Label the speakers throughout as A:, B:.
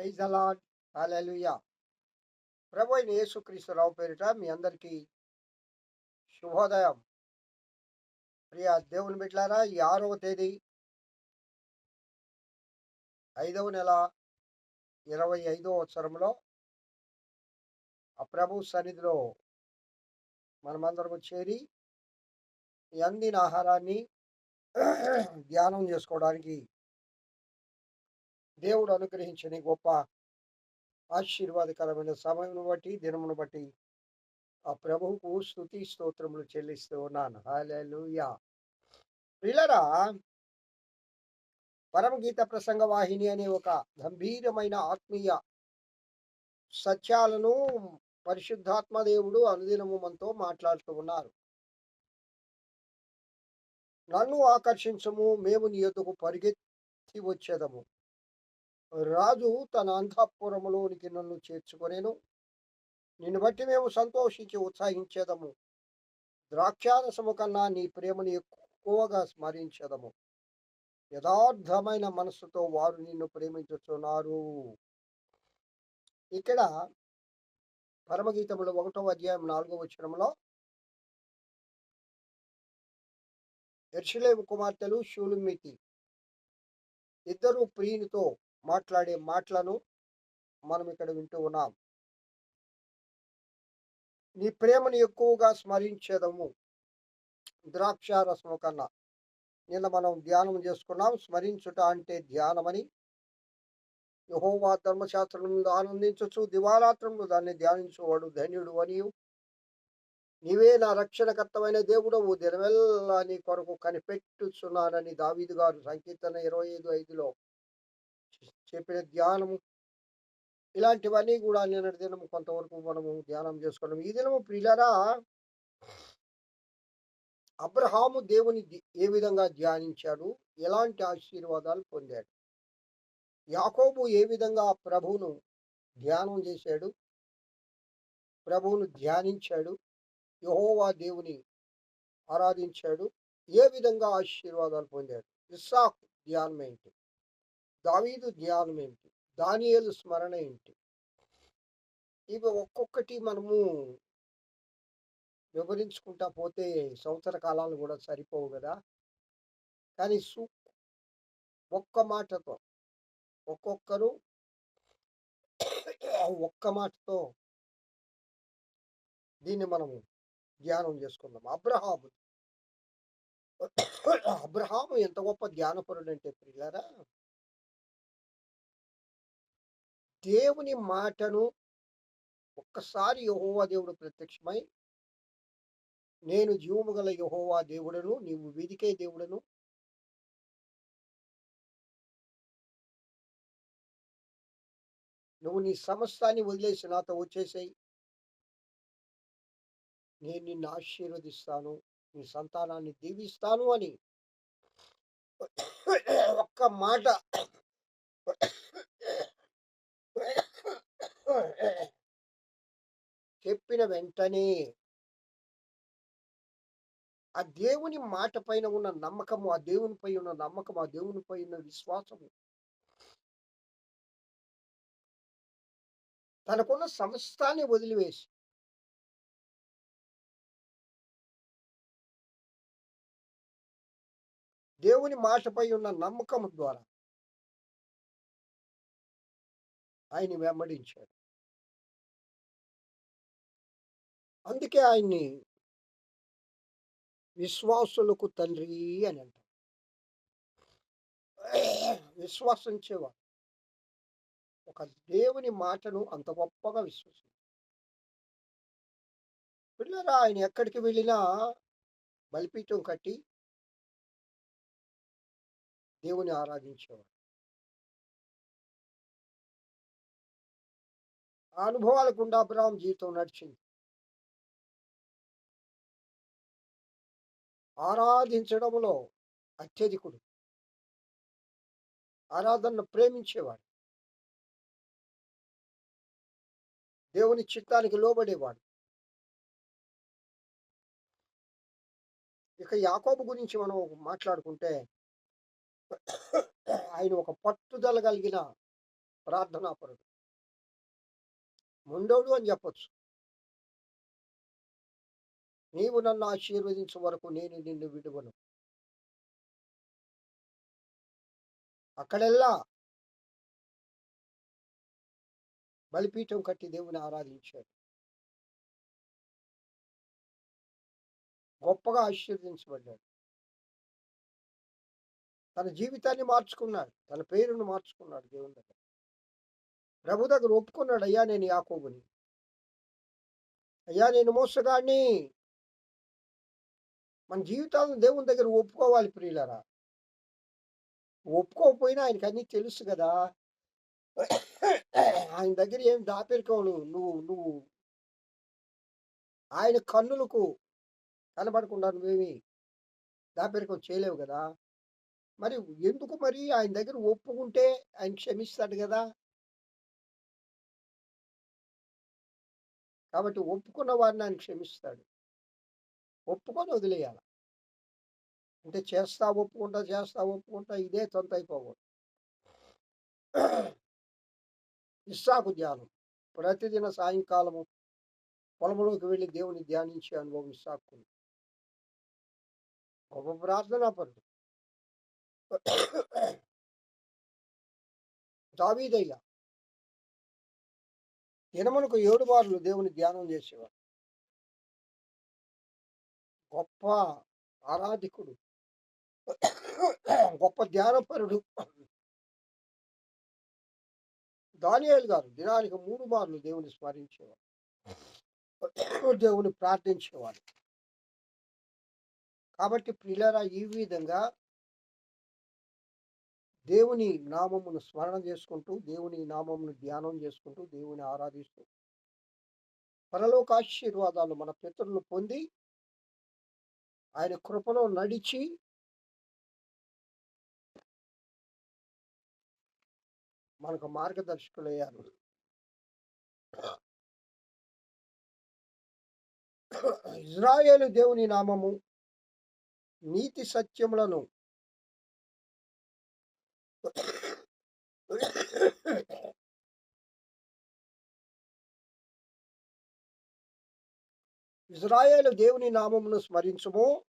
A: Praise అలాడ్ హాలూయా ప్రభు అయిన యేసుక్రీస్తురావు పేరిట మీ అందరికీ శుభోదయం. ప్రియ దేవుని బిడ్లారా ఈ ఆరవ తేదీ ఐదవ నెల ఇరవై ఐదవ సంవత్సరంలో ఆ ప్రభు సన్నిధిలో మనమందరము చేరి అందిన ఆహారాన్ని ధ్యానం చేసుకోవడానికి దేవుడు అనుగ్రహించిన గొప్ప ఆశీర్వాదకరమైన సమయమును బట్టి దినమును బట్టి ఆ ప్రభువుకు స్థుతి స్తోత్రములు చెల్లిస్తూ ఉన్నాను. హాలూయా పిల్లరా పరమగీత ప్రసంగ వాహిని అనే ఒక గంభీరమైన ఆత్మీయ సత్యాలను పరిశుద్ధాత్మ దేవుడు అనుదినము మనతో మాట్లాడుతూ ఉన్నారు. నన్ను ఆకర్షించము మేము నీ యొద్దకు పరిగెత్తి వచ్చేదము. రాజు తన అంతఃపురములోనికి నన్ను చేర్చుకొనేను. నిన్ను బట్టి మేము సంతోషించి ఉత్సాహించేదము. ద్రాక్షారసము కన్నా నీ ప్రేమను ఎక్కువగా స్మరించేదము. యథార్థమైన మనస్సుతో వారు నిన్ను ప్రేమించుతున్నారు ఇక్కడ పరమగీతములు ఒకటో అధ్యాయం నాలుగో వచనంలో ఎర్షలేము కుమార్తెలు షూలుమితి ఇద్దరు ప్రియునితో మాట్లాడే మాటలను మనం ఇక్కడ వింటూ ఉన్నాం. నీ ప్రేమను ఎక్కువగా స్మరించేదము ద్రాక్షారసము కన్నా. నిన్న మనం ధ్యానం చేసుకున్నాం స్మరించుట అంటే ధ్యానమని. యహోవా ధర్మశాస్త్రం ఆనందించచ్చు దివారాత్రములు దాన్ని ధ్యానించువాడు ధన్యుడు అని నీవే నా రక్షణకర్తమైన దేవుడవు దినవెల్లా నీ కొరకు కనిపెట్టుచున్నానని దావీదు గారు సంకీర్తన ఇరవై ఐదు ఐదులో. చెప్పిన ధ్యానము. ఇలాంటివన్నీ కూడా నిన్నటి దినము కొంతవరకు మనము ధ్యానం చేసుకోవడం ఈ దినము ప్రియులరా అబ్రహాము దేవుని ఏ విధంగా ధ్యానించాడు? ఎలాంటి ఆశీర్వాదాలు పొందాడు? యాకోబు ఏ విధంగా ప్రభువును ధ్యానం చేశాడు? ప్రభువును ధ్యానించాడు? యహోవా దేవుని ఆరాధించాడు? ఏ విధంగా ఆశీర్వాదాలు పొందాడు? ఇస్సాకు ధ్యానం ఏంటి దావీదు ధ్యానం ఏంటి? దానియలు స్మరణ ఏంటి? ఇవి ఒక్కొక్కటి మనము వివరించుకుంటా పోతే సంవత్సర కాలాలు కూడా సరిపోవు కదా? కానీ సు ఒక్క మాటతో ఒక్కొక్కరు ఒక్క మాటతో దీన్ని మనము ధ్యానం చేసుకుందాం. అబ్రహాము. అబ్రహాము ఎంత గొప్ప ధ్యానపరుడు అంటే ప్రియులారా దేవుని మాటను ఒక్కసారి యహోవా దేవుడు ప్రత్యక్షమై నేను జీవము గల యహోవా దేవుడను నీవు వెదికే దేవుడను నువ్వు నీ సమస్తాన్ని వదిలేసి నాతో వచ్చేసాయి. నేను నిన్ను ఆశీర్వదిస్తాను నీ సంతానాన్ని దీవిస్తాను అని ఒక్క మాట చెప్పిన వెంటనే ఆ దేవుని మాట పైన ఉన్న నమ్మకము ఆ దేవునిపై ఉన్న నమ్మకం ఆ దేవునిపై ఉన్న విశ్వాసము తనకున్న సమస్తాన్ని వదిలివేసి దేవుని మాటపై ఉన్న నమ్మకం ద్వారా ఆయన వెంబడించాడు అందుకే ఆయన్ని విశ్వాసులకు తండ్రి అని అంటారు. విశ్వాసించేవాడు. ఒక దేవుని మాటను అంత గొప్పగా విశ్వసించారు పిల్లరా ఆయన ఎక్కడికి వెళ్ళినా బలిపీఠం కట్టి దేవుని ఆరాధించేవాడు. ఆ అనుభవాల గుండా అబ్రాహం జీవితం నడిచింది. ఆరాధించడంలో అత్యధికుడు. ఆరాధనను ప్రేమించేవాడు. దేవుని చిత్తానికి లోబడేవాడు. ఇక యాకోబు గురించి మనం మాట్లాడుకుంటే ఆయన ఒక పట్టుదల కలిగిన ప్రార్థనాపరుడు. ముందోడు అని చెప్పొచ్చు. నీవు నన్ను ఆశీర్వదించే వరకు నేను నిన్ను విడువను. అక్కడెల్లా బలిపీఠం కట్టి దేవుని ఆరాధించాడు. గొప్పగా ఆశీర్వదించబడ్డాడు. తన జీవితాన్ని మార్చుకున్నాడు. తన పేరును మార్చుకున్నాడు దేవుని దగ్గర. ప్రభు దగ్గర ఒప్పుకున్నాడు అయ్యా నేను యాకోబుని. అయ్యా నేను మోసగాడిని మన జీవితాలను దేవుని దగ్గర ఒప్పుకోవాలి ప్రియులరా. ఒప్పుకోకపోయినా ఆయనకి అన్నీ తెలుసు కదా. ఆయన దగ్గర ఏం దాపెరుకోను నువ్వు నువ్వు ఆయన కన్నులకు కనబడకుండా నువ్వేమి దాపెరుకం చేయలేవు కదా. మరి ఎందుకు మరి ఆయన దగ్గర ఒప్పుకుంటే ఆయన క్షమిస్తాడు కదా? కాబట్టి ఒప్పుకున్న వారిని ఆయన క్షమిస్తాడు. ఒప్పుకొని వదిలేయాల. అంటే చేస్తా ఒప్పుకుంటా చేస్తా ఒప్పుకుంటా ఇదే తొంత అయిపోకూడదు. ఇస్సాకు ధ్యానం. ప్రతిదిన సాయంకాలము పొలంలోకి వెళ్ళి దేవుని ధ్యానించే అనుభవం ఇస్సాకు గొప్ప ప్రార్థన పరుడు. దావీదయ్య దినమునకు ఏడు బార్లు దేవుని ధ్యానం చేసేవాడు. గొప్ప ఆరాధికుడు. గొప్ప ధ్యానపరుడు. దానియాలు గారు దినానికి మూడు మార్లు దేవుని స్మరించేవాడు. దేవుని ప్రార్థించేవాడు. కాబట్టి ప్రియులరా ఈ విధంగా దేవుని నామమును స్మరణ చేసుకుంటూ దేవుని నామమును ధ్యానం చేసుకుంటూ దేవుని ఆరాధిస్తూ పరలోకాశీర్వాదాలు మన పితరులు పొంది ఆయన కృపలో నడిచి మనకు మార్గదర్శకులయ్యారు. ఇజ్రాయేలు దేవుని నామము నీతి సత్యములను ఇజ్రాయేలు దేవుని నామమును స్మరించము.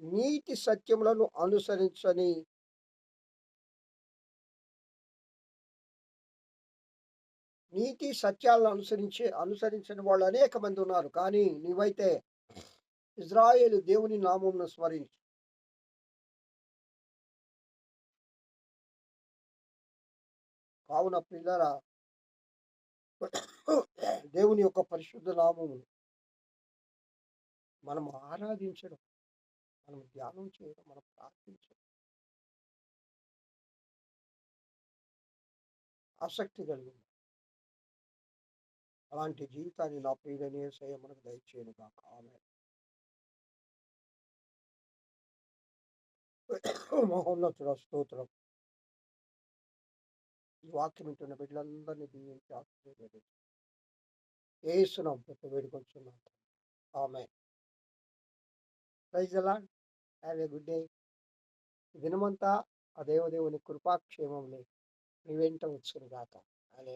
A: నీతి సత్యములను అనుసరించని నీతి సత్యాలను అనుసరించి అనుసరించిన వాళ్ళు అనేక మంది ఉన్నారు. కానీ నీవైతే ఇజ్రాయేలు దేవుని నామమును స్మరించు. కావున పిల్లరా దేవుని యొక్క పరిశుద్ధ నామము మనం ఆరాధించడం మనం ధ్యానం చేయడం మనం ప్రార్థించడం ఆసక్తి కలిగింది అలాంటి జీవితాన్ని నా ప్రియుడనే సయ మనకు దయచేయను కాక ఆమె మహోన్నతుల స్తోత్రం. ఈ వాక్యం వింటున్న బిడ్డలందరినీ దీవించి ఆశీర్వదించి. వేస్తున్నాం పెద్ద వేడుకొచ్చున్నాం ఆమె ప్రైజ్ అలా హ్యావ్ ఏ గుడ్ డే. దినమంతా ఆ దేవదేవుని కృపాక్షేమంలో మీ వెంట వచ్చును గాక